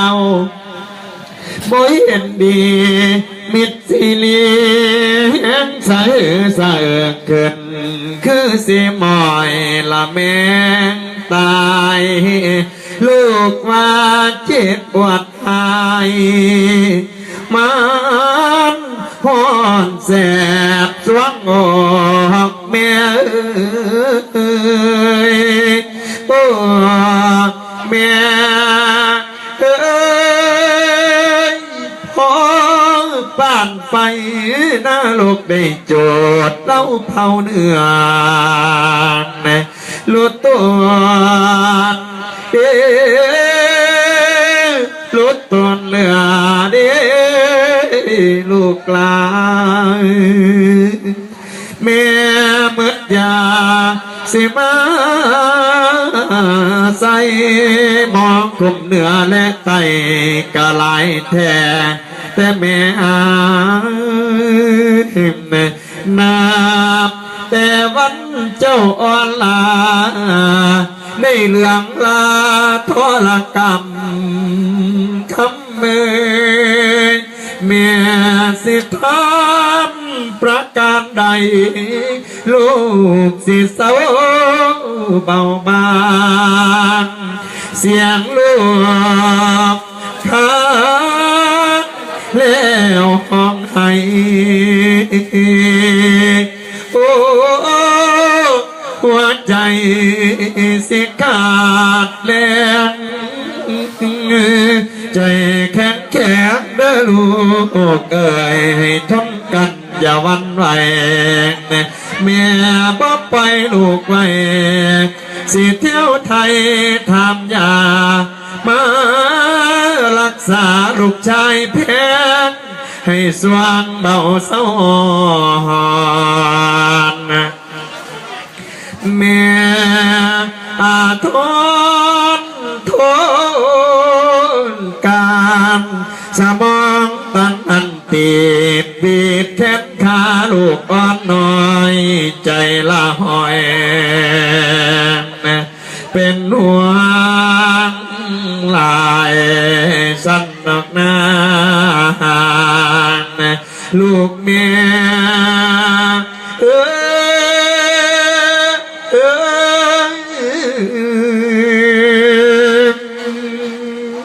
าบ่เห็นดีมิตรสิเลียงสะเอสะเอิกเกินคือสิมอยละแมงตายลูกว่าเจ็บปวดหายมันพอนแสบสวงอกแม่เอ้ยโอ้แม่ ไฟหน้าลูกได้โจทย์เล่าเผาเนื้อแม่ลุดตัวเอ๊ะลุดตัวเหลือเด้ลูกลาแม่เมื่อยาสิมาใส่มองกลุ่มเหนือและไตกะลายแท้ แต่แม่อานาบแต่วันเจ้าอ่อนลาในเรื่องลาโทรกรรมคำเมยเมียสิทำประการใด ลูกสิเศร้าเบาบางเสียงลูกคัก แล้วห้องไห้โอ้หัวใจสิขาดแล้วใจแข็งแข็งเด้อลูกเอ่ยให้ทนกันอย่าวันไหวเมียบ่ไปลูกไว้สิเที่ยวไทยทำยา มารักษาลูกชายแพงให้สว่างเบาเศร้าหอนแม่อาทนทนการสมองตันอันตีบบีบแขนขาลูกอ่อนน้อย ใจละหอย ลูกแม่เออเอ้ย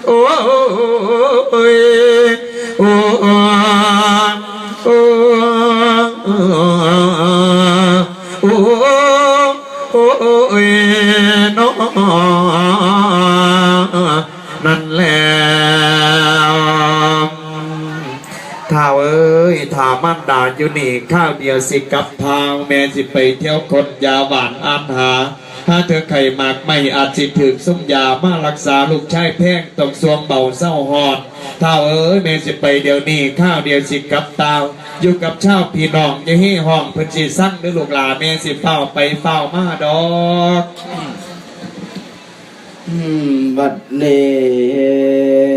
โอ้ย อยู่นี่ข้าวเดียวสิกับทางแม่สิไปเที่ยวคนยาหวานอ่านหา ถ้าเธอไข่หมากไม่อาจสิถึกส้มยามารักษาลูกชายแพงตกสวงเบาเศร้าหอดท้าวเอ้ยแม่สิไปเดี๋ยวนี้ข้าวเดียวสิกับตาวอยู่กับเช่าวพี่น้องอย่าให้ห้องเพิ่นสิสั่งหรือลูกหลานแม่สิเฝ้าไปเฝ้ามาดอกอืมบัดนี้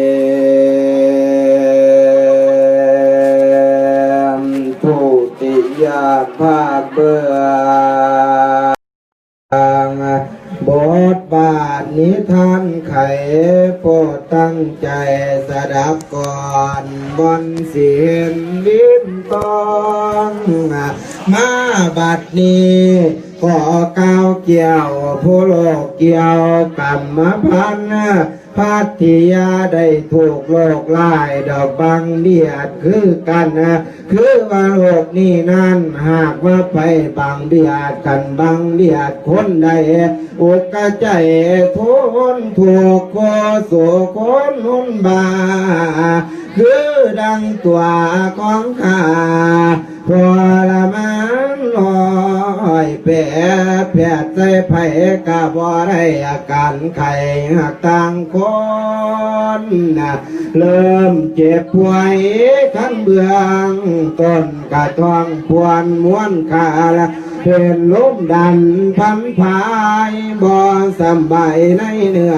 ใจสดับก่อนบนเสียงลิ้นตองมาบัดนี้ขอก้าวเกี่ยวผู้โลกเกี่ยวกรรมพันธ์ พัทยาได้ถูกโลกลายดอกบังเดียดคือกันนะคือว่าโลกนี้นั้นหากว่าไปบังเบียดกันบังเบียดคนใดอุกกะใจทุนถูกโคสุคนนุนบา คือดังตัวของข้าพอละมันล อยแปรแผดใจไผกะบ่ได้อาการไข้หักต่างคนนะเริ่มเจ็บป่วยขันเบืองต้นกะทองพวนม้วนขาละเป็นลมดันพันพายบ่สำบายในเนื้อ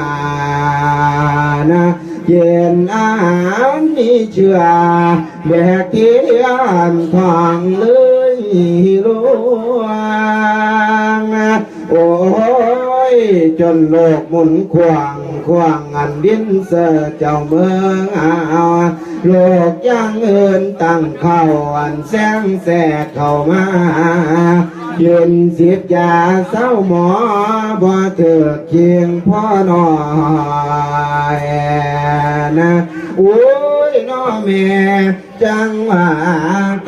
นะเย็นอาหารมีเชื่อแบกเทียนทางเลย ลวงโอ้ยจนโลกหมุนควางควางอันดินเสเจ้าเมืองอาโลกย่างเอินตั้งเข้าอันแสงแสดเข้ามายืนเสิบยาเศร้าหมอบ่เถิดเคียงพ่อหน่อยนะโอ้ ยน้อแม่จังว่า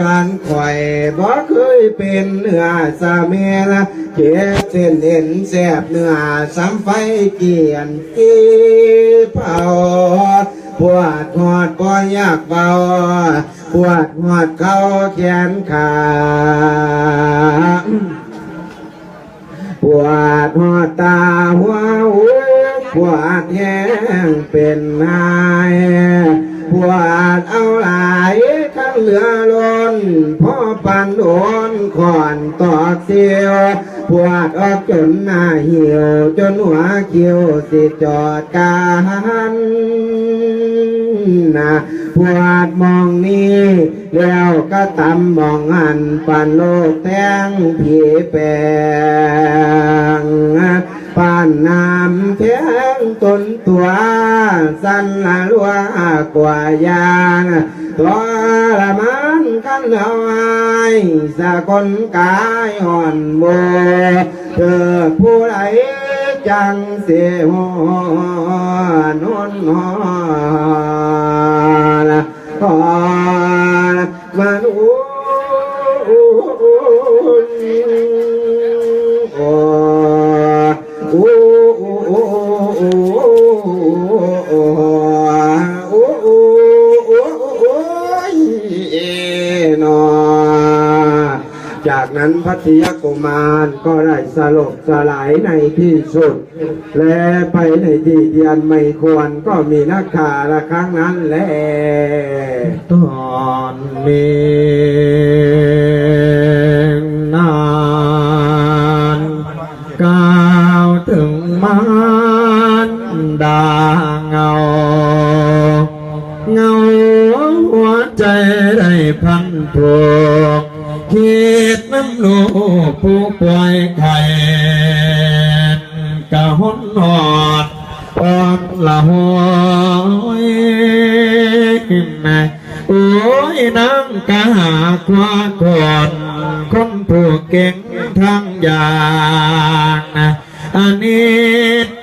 การข่อยบ่เคยเป็นเนื้อสาเมละเจ็บเส้นเอ็นแสบเนื้อซ้ำไฟเกียนกีเผาปวดหอดบ่อยากเบาปวดหอดเขาแขนขาปวดหัวตาหัวหูปวดแห้งเป็นหาย ปวดเอาหลายทั้งเหลือล้นพ่อปันโอนขอนตอกเสียวปวดออกจนหน้าเหี่ยว จนหัวคิ้วสิจอดกันนะปวดมองนี้แล้วก็ตำมองหันปันโลกแตงผีแปลง ปานน้ำแทงต้นตัวสั้นลัวกว่ายางตัวละมันกันเอาไว้สะกลกายอ่อนโบเธอผู้ใดจังเสียหัวนนหอนหอนมันอู้ มารก็ได้สลบสลายในที่สุด และไปในที่เดียนไม่ควรก็มีนักขาละครั้งนั้นแหละตอนนี้ ดน้ำลูกผู้ป่วยไข้กะหนหอดอ่อนละหัวนะโอ้ยนางกะหาควาก่อนคนผู้เก่งทางอย่างนะอันนี้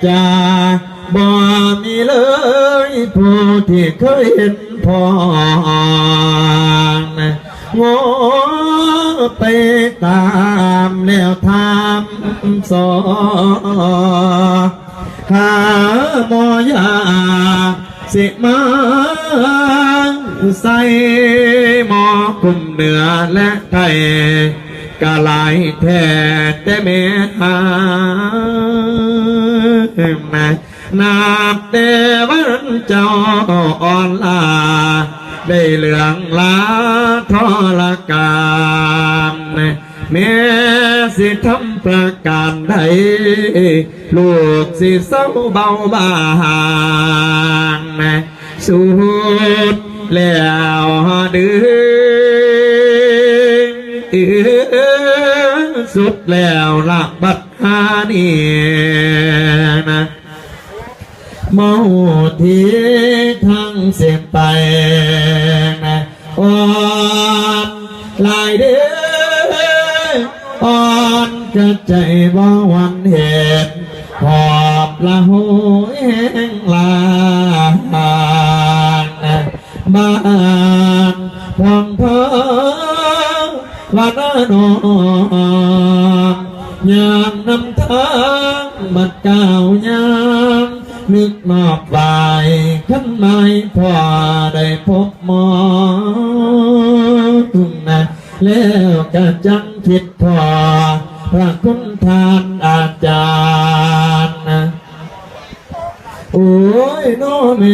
จะบ่มีเลยผู้ที่เคยเห็นพองนโง่ ไปตามแล้วทำสอหาหมอยาสิมาใส่หมอกลุ่มเหนือและไทยกะลายแท้แต่เมตตานาบเดวันเจ้าอ่อนลา ได้เหลืองลาทรกา แม่สิทำประการใดลูกสิเศร้าเบาบางสุดแล้วดื้อสุดแล้วละบัดหานี่นะเมาทีทั้งเสียไป จะใจบ่วันเห็นหอบละหูแห้งลานบ้านพองเพอวันนอนยามน้ำทางบัดก้าวยามนึกมอบไปขันไม่พอได้พบหมอนะแล้วก็จังคิดพอ พระคุณทานอาจารย์ โอ้ยโนเม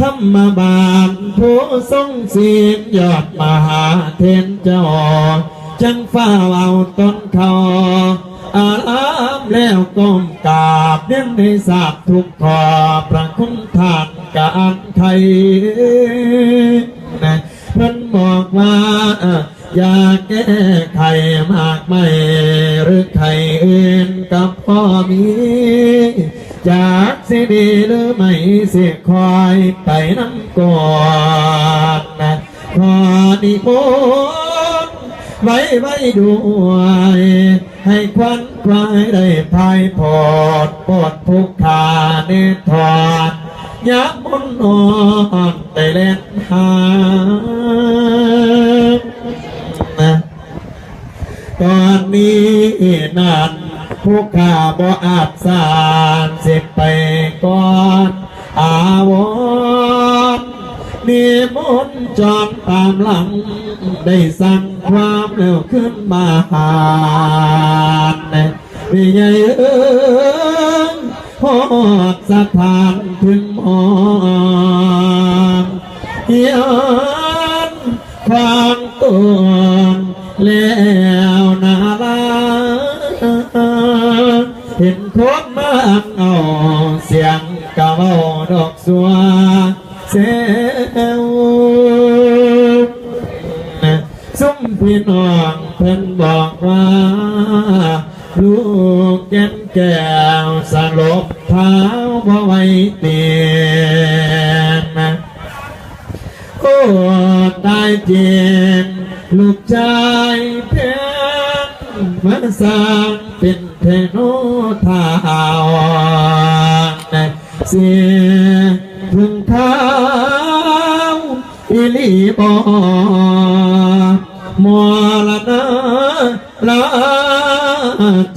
ธรรมบาลผู้ทรงศีลยอดมหาเทนเจ้าจังฟ้าเอาต้นเขาอารามแล้วก้มกราบเลี้ยงในสาบทุกขอพระคุณทานการไทยนะเพิ่นบอกว่า อยากแก้ไขมากไม่หรือไขอื่นกับพ่อมีจากสิดีหรือไม่เสียคอยไปน้ำก่อนนะพอนิมนต์ไว้ไว้ด้วยให้ควันควายได้พายพอดปอดผู้ขาเนทอดยับมนนอนได้เล่นหา ตอนนี้นั่นผู้ข้าบ่อาบสารเสร็จไปก่อนอาวรณ์นิมนต์จอนตามหลัง ได้สั่งความเร็วขึ้นมาหานะพี่ใหญ่เอ้พอดสถานถึงมองเฮียนความ ตัวแล้วนาลาเห็นคนมาเอเสียงกะเว้าดอกสัวเซวซุ่มพี่น้องเพิ่นบอกว่า ลูกแก้มแก้วสลบเท้าบ่ไหวเตียนโอ้ตายเจียง ลูกชายเพียงมาสร้างเป็นเทโนทาวนเสียพึ่งเท้าอิลีบอมรณะลา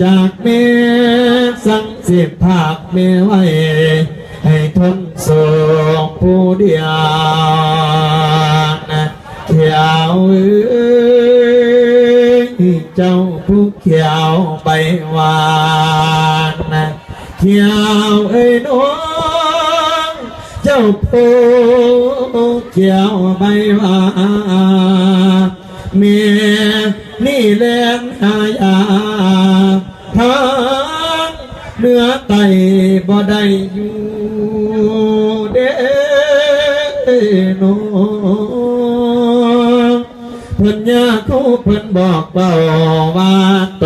จากเมสังสิภาคเมไว้ให้ทนโศกผู้เดียว ขียวเอ้ยเจ้าผู้เขียวใบหวานนะเขียวเอ้ยน้องเจ้าผู้เขียวใบหวานเมียนี่แลนหายาทางเนื้อไตบ่ได้อยู่ ญาคู่เพิ่นบอกเบาว่า